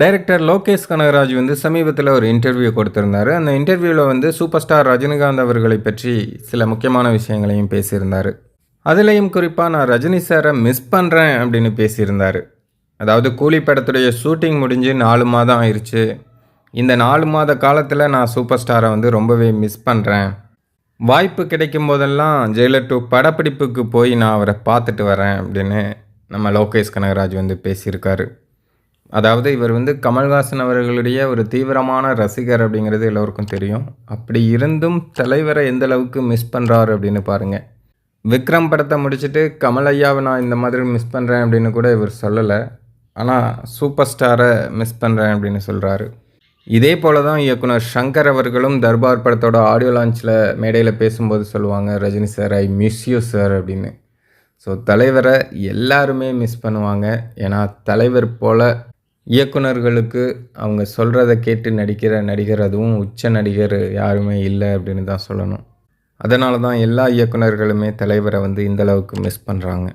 Director Lokesh Kanagaraj வந்து சமீபத்தில் ஒரு இன்டர்வியூ கொடுத்திருந்தார். அந்த இன்டர்வியூவில் வந்து சூப்பர் ஸ்டார் ரஜினிகாந்த் அவர்களை பற்றி சில முக்கியமான விஷயங்களையும் பேசியிருந்தார். அதுலேயும் குறிப்பாக நான் ரஜினி சாரை மிஸ் பண்ணுறேன் அப்படின்னு பேசியிருந்தார். அதாவது கூலி படத்துடைய ஷூட்டிங் முடிஞ்சு நாலு மாதம் ஆயிடுச்சு இந்த நாலு மாத காலத்தில் நான் சூப்பர் ஸ்டாரை வந்து ரொம்பவே மிஸ் பண்ணுறேன் வாய்ப்பு கிடைக்கும் போதெல்லாம் ஜெயிலர் டூ படப்பிடிப்புக்கு போய் நான் அவரை பார்த்துட்டு வரேன் அப்படின்னு நம்ம லோகேஷ் கனகராஜ் வந்து பேசியிருக்காரு. அதாவது இவர் வந்து கமல்ஹாசன் அவர்களுடைய ஒரு தீவிரமான ரசிகர் அப்படிங்கிறது எல்லோருக்கும் தெரியும். அப்படி இருந்தும் தலைவரை எந்த அளவுக்கு மிஸ் பண்ணுறாரு அப்படின்னு பாருங்கள் விக்ரம் படத்தை முடிச்சுட்டு கமல் ஐயாவை நான் இந்த மாதிரி மிஸ் பண்ணுறேன் அப்படின்னு கூட இவர் சொல்லலை. ஆனால் சூப்பர் ஸ்டாரை மிஸ் பண்ணுறேன் அப்படின்னு சொல்கிறாரு இதே போல தான் இயக்குனர் ஷங்கர் அவர்களும் தர்பார் படத்தோட ஆடியோ லான்ச்சில் மேடையில் பேசும்போது சொல்லுவாங்க Rajini sir I miss you sir அப்படின்னு. ஸோ தலைவரை எல்லாருமே மிஸ் பண்ணுவாங்க. ஏன்னா தலைவர் போல் இயக்குனர்களுக்கு அவங்க சொல்கிறத கேட்டு நடிக்கிற நடிகர் அதுவும் உச்ச நடிகர் யாருமே இல்லை அப்படின்னு தான் சொல்லணும். அதனால தான் எல்லா இயக்குனர்களுமே தலைவரை வந்து இந்த அளவுக்கு மிஸ் பண்ணுறாங்க